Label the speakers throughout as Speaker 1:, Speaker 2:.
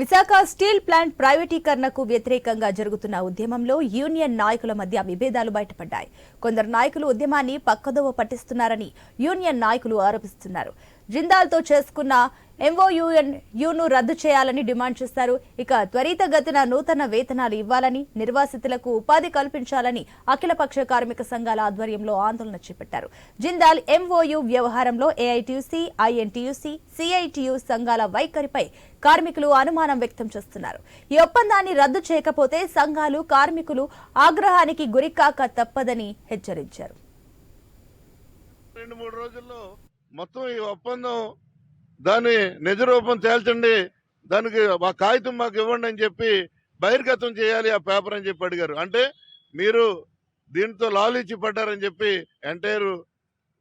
Speaker 1: Visakha steel plant ప్రైవేటీకరణకు వ్యతిరేకంగా జరుగుతున్న ఉద్యమంలో యూనియన్ నాయకుల మధ్య విభేదాలు బయటపడ్డాయి. కొందరు నాయకులు ఉద్యమాన్ని పక్కదోవ పట్టిస్తున్నారని యూనియన్ నాయకులు ఆరోపిస్తున్నారు. జిందాల్తో చేసుకున్న ఎంఓయూఎన్ యూను రద్దు చేయాలని డిమాండ్ చేశారు ఇక త్వరితగతిన నూతన వేతనాలు ఇవ్వాలని నిర్వాసితులకు ఉపాధి కల్పించాలని అఖిలపక్ష కార్మిక సంఘాల ఆధ్వర్యంలో ఆందోళన చేపట్టారు. జిందాల్ ఎంఓయు వ్యవహారంలో ఏఐటియుసి ఐఎన్టీయూసీ సిఐటియు సంఘాల వైఖరిపై కార్మికులు అనుమానం వ్యక్తం చేస్తున్నారు. ఈ ఒప్పందాన్ని రద్దు చేయకపోతే సంఘాలు కార్మికులు ఆగ్రహానికి గురికాక తప్పదని హెచ్చరించారు.
Speaker 2: రెండు మూడు రోజుల్లో మొత్తం ఈ ఒప్పందం దాని నిజ రూపం తేల్చండి దానికి ఆ కాగితం మాకు ఇవ్వండి అని చెప్పి బహిర్గతం చేయాలి ఆ పేపర్ అని చెప్పి అడిగారు. అంటే మీరు దీంతో లాలిచ్చి పడ్డారని చెప్పి ఎంటైర్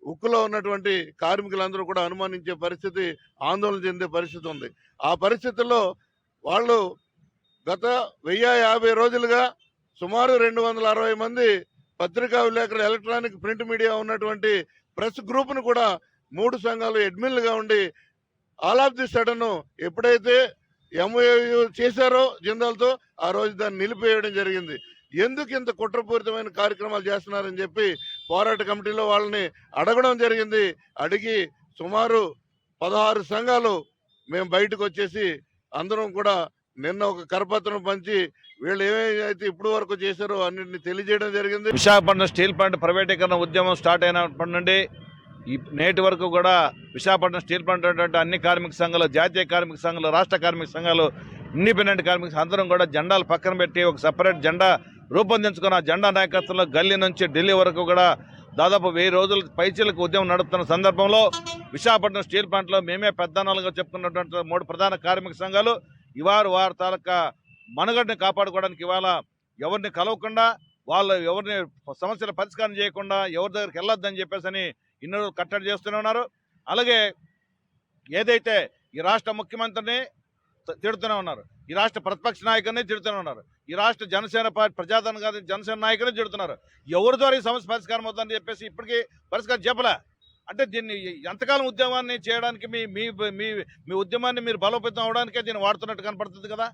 Speaker 2: ఉక్కులో ఉన్నటువంటి కార్మికులందరూ కూడా అనుమానించే పరిస్థితి ఆందోళన చెందే పరిస్థితి ఉంది. ఆ పరిస్థితుల్లో వాళ్ళు గత వెయ్యి యాభై రోజులుగా సుమారు రెండు వందల అరవై మంది పత్రికా విలేకరులు ఎలక్ట్రానిక్ ప్రింట్ మీడియా ఉన్నటువంటి ప్రెస్ గ్రూప్ను కూడా మూడు సంఘాలు అడ్మిన్లుగా ఉండి ఆల్ ఆఫ్ ది సడన్ ఎప్పుడైతే ఎంఓయూ చేశారో జిందాల్తో ఆ రోజు దాన్ని నిలిపేయడం జరిగింది. ఎందుకు ఇంత కుట్రపూరితమైన కార్యక్రమాలు చేస్తున్నారని చెప్పి పోరాట కమిటీలో వాళ్ళని అడగడం జరిగింది. అడిగి సుమారు పదహారు సంఘాలు మేము బయటకు వచ్చేసి అందరం కూడా నిన్న ఒక కరపత్రం పంచి వీళ్ళు ఏమైతే ఇప్పుడు వరకు చేశారో అన్నింటిని తెలియజేయడం జరిగింది.
Speaker 3: విశాఖపట్నం స్టీల్ ప్లాంట్ ప్రైవేటీకరణ ఉద్యమం స్టార్ట్ అయినప్పటి నుండి ఈ నేటి వరకు కూడా విశాఖపట్నం స్టీల్ ప్లాంట్ ఉన్నటువంటి అన్ని కార్మిక సంఘాలు జాతీయ కార్మిక సంఘాలు రాష్ట్ర కార్మిక సంఘాలు ఇండిపెండెంట్ కార్మిక అందరం కూడా జెండాలు పక్కన పెట్టి ఒక సపరేట్ జెండా రూపొందించుకున్న జెండా నాయకత్వంలో గల్లీ నుంచి ఢిల్లీ వరకు కూడా దాదాపు వెయ్యి రోజుల పైచీలకు ఉద్యమం నడుపుతున్న సందర్భంలో విశాఖపట్నం స్టీల్ ప్లాంట్లో మేమే పెద్దనాలుగా చెప్పుకున్నటువంటి మూడు ప్రధాన కార్మిక సంఘాలు. ఇవారు వారి తాలూకా మనుగడని కాపాడుకోవడానికి ఇవాళ ఎవరిని కలవకుండా వాళ్ళు ఎవరిని సమస్యల పరిష్కారం చేయకుండా ఎవరి దగ్గరికి వెళ్ళొద్దని చెప్పేసి అని కట్టడి చేస్తూనే ఉన్నారు. అలాగే ఏదైతే ఈ రాష్ట్ర ముఖ్యమంత్రిని తిడుతూనే ఉన్నారు ఈ రాష్ట్ర ప్రతిపక్ష నాయకుడిని తిడుతూనే ఉన్నారు ఈ రాష్ట్ర జనసేన పార్టీ ప్రజాధన జనసేన నాయకుడిని తిడుతున్నారు. ఎవరి ద్వారా ఈ సమస్య పరిష్కారం అవుతుందని చెప్పేసి ఇప్పటికీ పరిష్కారం చెప్పలే. అంటే దీన్ని ఎంతకాలం ఉద్యమాన్ని చేయడానికి మీ మీ మీ మీ ఉద్యమాన్ని మీరు బలోపేతం అవడానికే దీన్ని వాడుతున్నట్టు కనపడుతుంది కదా?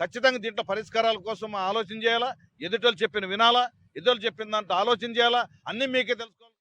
Speaker 3: ఖచ్చితంగా దీంట్లో పరిష్కారాల కోసం ఆలోచన చేయాలా? ఎదుటలు చెప్పిన వినాలా? ఎదుటలు చెప్పిన దాంట్లో ఆలోచన చేయాలా? అన్నీ మీకే తెలుసుకోవాలి?